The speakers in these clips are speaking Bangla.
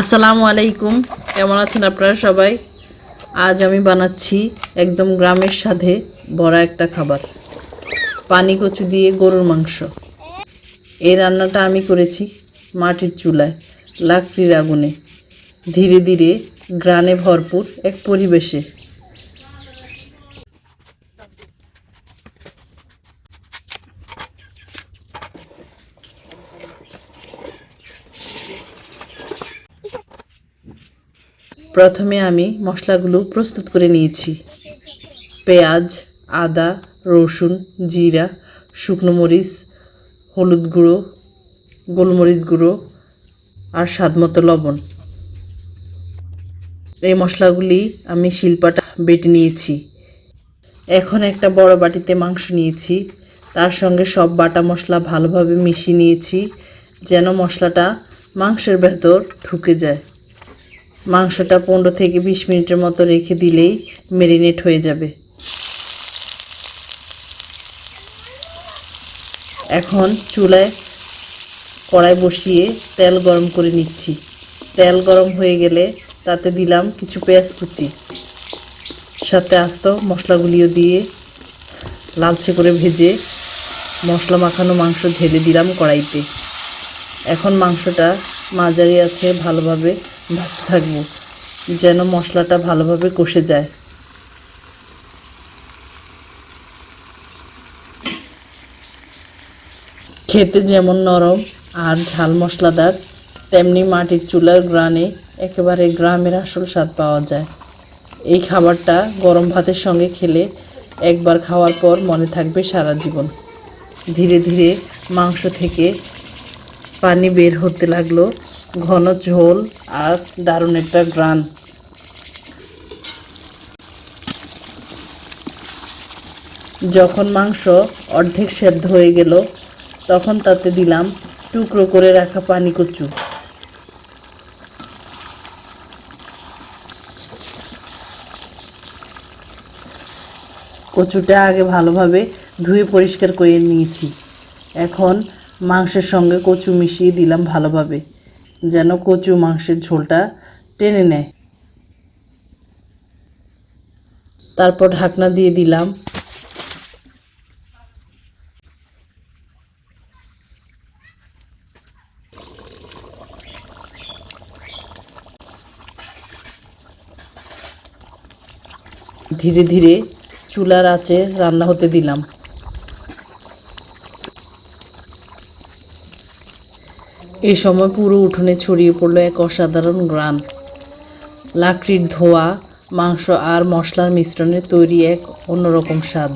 আসসালামু আলাইকুম। কেমন আছেন আপনারা সবাই? আজ আমি বানাচ্ছি একদম গ্রামের সাথে বড়া একটা খাবার। পানি কচু দিয়ে গরুর মাংস। এই রান্নাটা আমি করেছি মাটির চুলায়, লাকড়ির আগুনে। ধীরে ধীরে গ্রানে ভরপুর এক পরিবেশে। প্রথমে আমি মশলাগুলো প্রস্তুত করে নিয়েছি। পেঁয়াজ, আদা, রসুন, জিরা, শুকনো মরিচ, হলুদ গুঁড়ো, গোলমরিচ গুঁড়ো আর স্বাদমতো লবণ। এই মশলাগুলি আমি শিল্পাটা বেটে নিয়েছি। এখন একটা বড় বাটিতে মাংস নিয়েছি। তার সঙ্গে সব বাটা মশলা ভালোভাবে মিশিয়ে নিয়েছি যেন মশলাটা মাংসের ভেতর ঢুকে যায়। মাংসটা পনেরো থেকে বিশ মিনিটের মতো রেখে দিলেই মেরিনেট হয়ে যাবে। এখন চুলায় কড়াই বসিয়ে তেল গরম করে নিচ্ছি। তেল গরম হয়ে গেলে তাতে দিলাম কিছু পেঁয়াজ কুচি। সাথে আস্ত মশলাগুলিও দিয়ে লালচে করে ভেজে মশলা মাখানো মাংস ঢেলে দিলাম কড়াইতে। এখন মাংসটা মাঝারি আছে ভালোভাবে ভাজতে থাকব যেন মশলাটা ভালোভাবে কষে যায়। খেতে যেমন নরম আর ঝাল মশলাদার, তেমনি মাটির চুলার গ্রানে একেবারে গ্রামের আসল স্বাদ পাওয়া যায়। এই খাবারটা গরম ভাতের সঙ্গে খেলে একবার খাওয়ার পর মনে থাকবে সারা জীবন। ধীরে ধীরে মাংস থেকে পানি বের হতে লাগল ঘন ঝোল আর দারুণ একটা গ্রান। যখন মাংস অর্ধেক সেদ্ধ হয়ে গেল, তখন তাতে দিলাম টুকরো করে রাখা পানি কচু। কচুটা আগে ভালোভাবে ধুয়ে পরিষ্কার করে নিয়েছি। এখন মাংসের সঙ্গে কচু মিশিয়ে দিলাম ভালোভাবে। যেন কচু মাংসের ঝোলটা টেনে নেয়। তারপর ঢাকনা দিয়ে দিলাম। ধীরে ধীরে চুলার আঁচে রান্না হতে দিলাম। এই সময় পুরো উঠোনে ছড়িয়ে পড়ল এক অসাধারণ গ্রান। লাকড়ির ধোয়া, মাংস আর মশলার মিশ্রণে তৈরি এক অন্যরকম স্বাদ।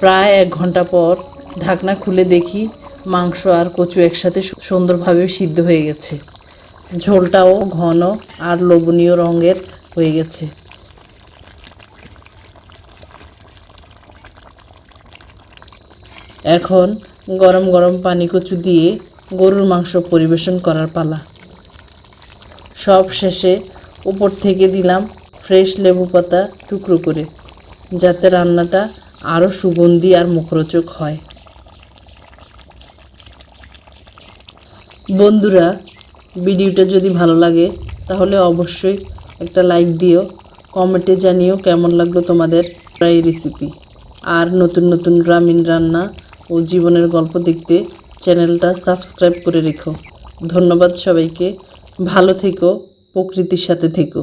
প্রায় এক ঘণ্টা পর ঢাকনা খুলে দেখি মাংস আর কচু একসাথে সুন্দরভাবে সিদ্ধ হয়ে গেছে। ঝোলটাও ঘন আর লোভনীয় রঙের হয়ে গেছে। এখন গরম গরম পানি কচু দিয়ে গরুর মাংস পরিবেশন করার পালা। সব শেষে উপর থেকে দিলাম ফ্রেশ লেবু পাতা টুকরো করে, যাতে রান্নাটা আরও সুগন্ধি আর মুখরোচক হয়। বন্ধুরা, ভিডিওটা যদি ভালো লাগে, তাহলে অবশ্যই একটা লাইক দিও, কমেন্টে জানিও কেমন লাগল তোমাদের এই রেসিপি। আর নতুন নতুন গ্রামীণ রান্না ও জীবনের গল্প দেখতে চ্যানেলটা সাবস্ক্রাইব করে রেখো। ধন্যবাদ সবাইকে। ভালো থেকো, প্রকৃতির সাথে থেকো।